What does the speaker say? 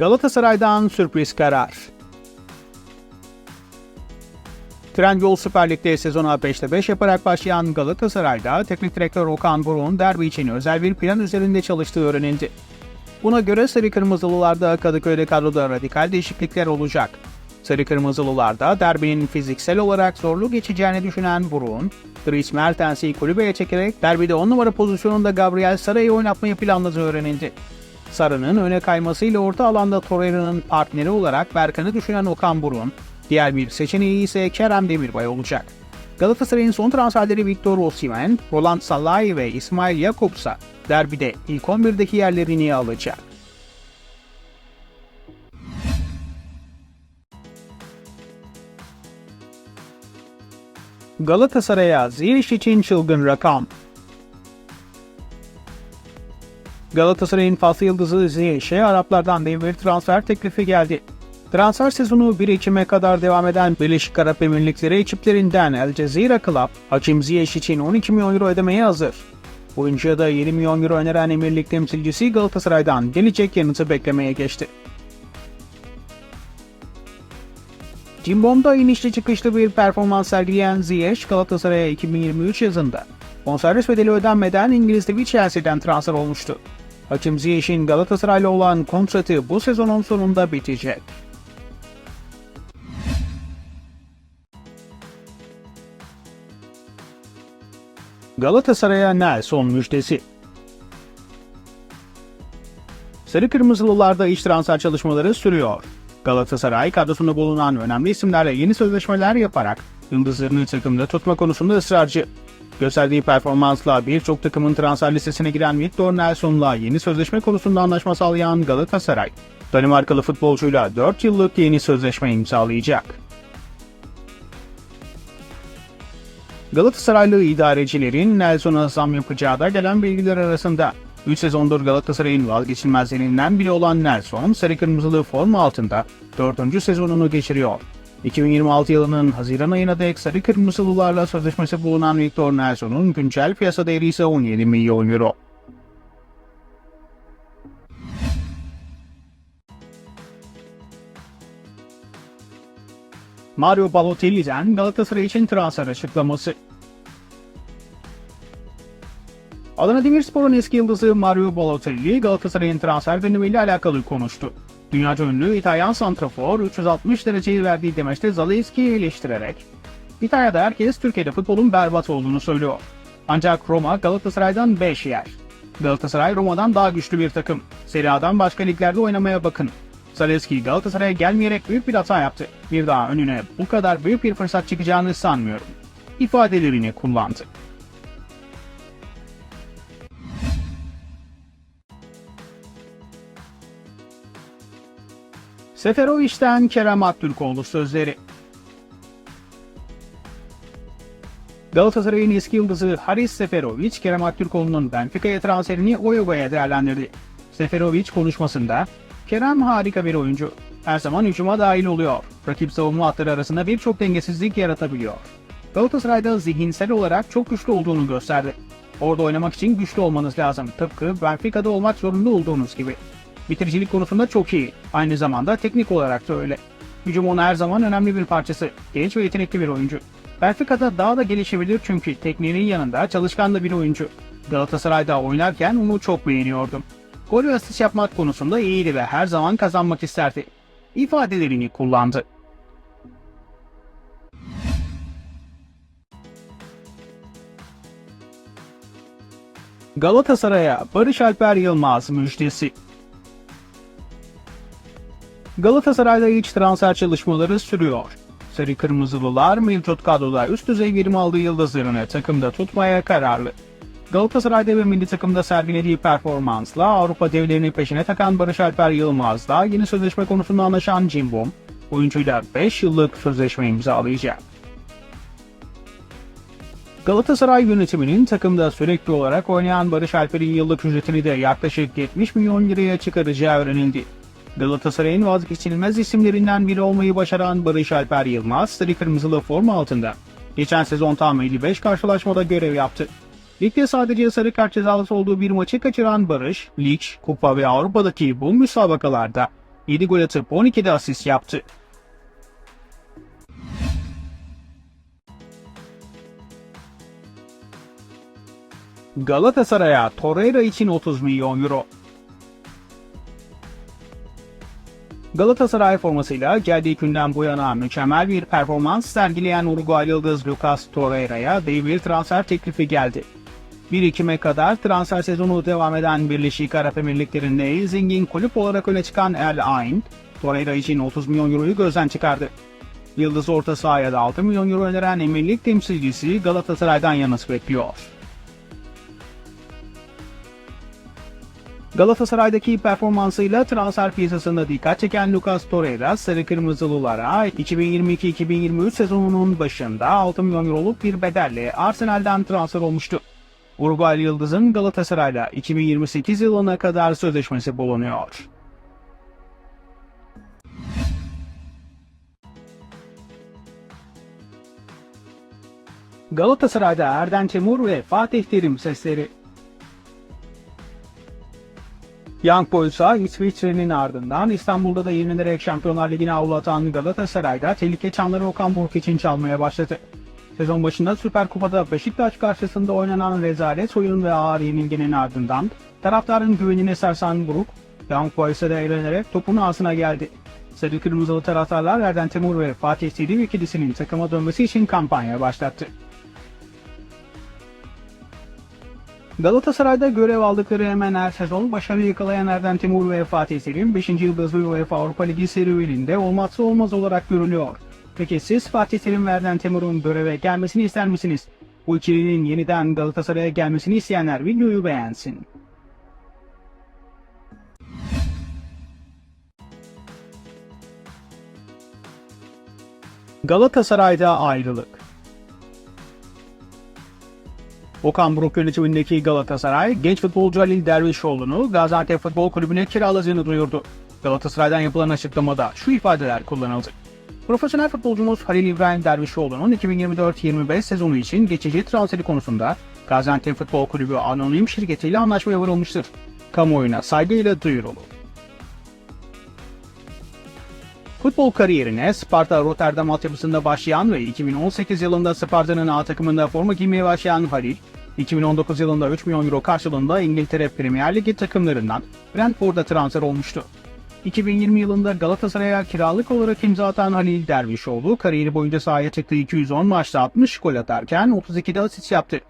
Galatasaray'dan sürpriz karar. Trendyol Süper Lig'de sezona 5'te 5 yaparak başlayan Galatasaray'da teknik direktör Okan Buruk'un derbi için özel bir plan üzerinde çalıştığı öğrenildi. Buna göre Sarı Kırmızılılarda Kadıköy'de kadroda radikal değişiklikler olacak. Sarı Kırmızılılarda derbinin fiziksel olarak zorlu geçeceğini düşünen Buruk'un, Dries Mertens'i kulübeye çekerek derbide 10 numara pozisyonunda Gabriel Sara'yı oynatmayı planladığı öğrenildi. Sarı'nın öne kaymasıyla orta alanda Torreira'nın partneri olarak Berkan'ı düşünen Okan Burun, diğer bir seçeneği ise Kerem Demirbay olacak. Galatasaray'ın son transferleri Victor Osimhen, Roland Salahi ve İsmail Jakobs'a derbide ilk 11'deki yerlerini alacak. Galatasaray'a Ziyech için çılgın rakam. Galatasaray'ın faslı yıldızı Ziyech'e Araplardan dev bir transfer teklifi geldi. Transfer sezonu 1 Ekim'e kadar devam eden Birleşik Arap Emirlikleri ekiplerinden El Cezira Club, Hakim Ziyech için 12 milyon euro ödemeye hazır. Oyuncuya da 7 milyon euro öneren emirlik temsilcisi Galatasaray'dan gelecek yanıtı beklemeye geçti. Cimbom'da inişli çıkışlı bir performans sergileyen Ziyech Galatasaray'a 2023 yazında bonservis bedeli ödenmeden İngiliz devi Chelsea'den transfer olmuştu. Hakim Ziyech'in Galatasaray'la olan kontratı bu sezonun sonunda bitecek. Galatasaray'a Nelson müjdesi. Sarı Kırmızılılarda iş transfer çalışmaları sürüyor. Galatasaray kadrosunda bulunan önemli isimlerle yeni sözleşmeler yaparak yıldızlarını takımda tutma konusunda ısrarcı. Gösterdiği performansla birçok takımın transfer listesine giren Victor Nelson'la yeni sözleşme konusunda anlaşma sağlayan Galatasaray, Danimarkalı futbolcuyla 4 yıllık yeni sözleşme imzalayacak. Galatasaraylı idarecilerin Nelson'a zam yapacağı da gelen bilgiler arasında. 3 sezondur Galatasaray'ın vazgeçilmezlerinden biri olan Nelson, sarı kırmızılı forma altında 4. sezonunu geçiriyor. 2026 yılının Haziran ayına dek sarı kırmızılılarla sözleşmesi bulunan Victor Nelson'un güncel piyasa değeri ise 17 milyon euro. Mario Balotelli'den Galatasaray için transfer açıklaması. Adana Demirspor'un eski yıldızı Mario Balotelli Galatasaray'ın transfer dönemiyle alakalı konuştu. Dünyaca ünlü İtalyan santrafor 360 dereceyi verdiği demeçte Zalewski'yi eleştirerek İtalya'da herkes Türkiye'de futbolun berbat olduğunu söylüyor. Ancak Roma Galatasaray'dan 5 yer. Galatasaray Roma'dan daha güçlü bir takım. Serie A'dan başka liglerde oynamaya bakın. Zalewski Galatasaray'a gelmeyerek büyük bir hata yaptı. Bir daha önüne bu kadar büyük bir fırsat çıkacağını sanmıyorum. ifadelerini kullandı. Seferovic'den Kerem Aktürkoğlu sözleri. Galatasaray'ın eski yıldızı Haris Seferovic, Kerem Aktürkoğlu'nun Benfica'ya transferini Oyoga'ya değerlendirdi. Seferovic konuşmasında, Kerem harika bir oyuncu. Her zaman hücuma dahil oluyor. Rakip savunma hatları arasında birçok dengesizlik yaratabiliyor. Galatasaray'da zihinsel olarak çok güçlü olduğunu gösterdi. Orada oynamak için güçlü olmanız lazım. Tıpkı Benfica'da olmak zorunda olduğunuz gibi. Bitiricilik konusunda çok iyi. Aynı zamanda teknik olarak da öyle. Hücumun her zaman önemli bir parçası. Genç ve yetenekli bir oyuncu. Benfica'da daha da gelişebilir çünkü tekniğinin yanında çalışkan da bir oyuncu. Galatasaray'da oynarken onu çok beğeniyordum. Gol ve asist yapmak konusunda iyiydi ve her zaman kazanmak isterdi. İfadelerini kullandı. Galatasaray'a Barış Alper Yılmaz müjdesi. Galatasaray'da iç transfer çalışmaları sürüyor. Sarı Kırmızılılar mevcut kadroda üst düzey verim aldığı yıldızlarını takımda tutmaya kararlı. Galatasaray'da ve milli takımda sergilediği performansla Avrupa devlerini peşine takan Barış Alper Yılmaz'la yeni sözleşme konusunda anlaşan Cimbom, oyuncuyla 5 yıllık sözleşme imzalayacak. Galatasaray yönetiminin takımda sürekli olarak oynayan Barış Alper'in yıllık ücretini de yaklaşık 70 milyon liraya çıkaracağı öğrenildi. Galatasaray'ın vazgeçilmez isimlerinden biri olmayı başaran Barış Alper Yılmaz, sarı kırmızılı forma altında. Geçen sezon tam 55 karşılaşmada görev yaptı. Ligde sadece sarı kart cezalısı olduğu bir maçı kaçıran Barış, lig, kupa ve Avrupa'daki bu müsabakalarda 7 gol atıp 12'de asist yaptı. Galatasaray'a Torreira için 30 milyon euro. Galatasaray formasıyla geldiği günden bu yana mükemmel bir performans sergileyen Uruguay Yıldız Lucas Torreira'ya dev bir transfer teklifi geldi. 1 Ekim'e kadar transfer sezonu devam eden Birleşik Arap Emirlikleri'nde zengin kulüp olarak öne çıkan El Ain, Torreira için 30 milyon euroyu gözden çıkardı. Yıldız orta sahaya da 6 milyon euro öneren emirlik temsilcisi Galatasaray'dan yanıt bekliyor. Galatasaray'daki performansıyla transfer piyasasında dikkat çeken Lucas Torreira, Sarı Kırmızılılara 2022-2023 sezonunun başında 6 milyon euroluk bir bedelle Arsenal'den transfer olmuştu. Uruguay Yıldız'ın Galatasaray'la 2028 yılına kadar sözleşmesi bulunuyor. Galatasaray'da Erden Timur ve Fatih Terim sesleri Young Boys'a İsviçre'nin ardından İstanbul'da da yenilerek Şampiyonlar Ligi'ne avlatan Galatasaray'da tehlike çanları Okan Buruk için çalmaya başladı. Sezon başında Süper Kupa'da Beşiktaş karşısında oynanan rezalet oyun ve ağır yenilginin ardından taraftarın güvenini sarsan Buruk, Young Boys'a da eğlenerek topun ağzına geldi. Sarı Kırmızılı taraftarlar Erden Timur ve Fatih Terim ikilisinin takıma dönmesi için kampanya başlattı. Galatasaray'da görev aldıkları hemen her sezon başarı yakalayan Erden Timur ve Fatih Terim 5. yıldızlı UEFA Avrupa Ligi serüveninde olmazsa olmaz olarak görülüyor. Peki siz Fatih Terim ve Erden Timur'un göreve gelmesini ister misiniz? Bu ikilinin yeniden Galatasaray'a gelmesini isteyenler videoyu beğensin. Galatasaray'da ayrılık Okan Buruk yönetimindeki Galatasaray, genç futbolcu Halil Dervişoğlu'nu Gaziantep Futbol Kulübü'ne kiraladığını duyurdu. Galatasaray'dan yapılan açıklamada şu ifadeler kullanıldı. Profesyonel futbolcumuz Halil İbrahim Dervişoğlu'nun 2024-25 sezonu için geçici transferi konusunda Gaziantep Futbol Kulübü anonim şirketiyle anlaşmaya varılmıştır. Kamuoyuna saygıyla duyurulur. Futbol kariyerine Sparta Rotterdam altyapısında başlayan ve 2018 yılında Sparta'nın A takımında forma giymeye başlayan Halil, 2019 yılında 3 milyon euro karşılığında İngiltere Premier Ligi takımlarından Brentford'a transfer olmuştu. 2020 yılında Galatasaray'a kiralık olarak imza atan Halil Dervişoğlu kariyeri boyunca sahaya çıktığı 210 maçta 60 gol atarken 32'de asist yaptı.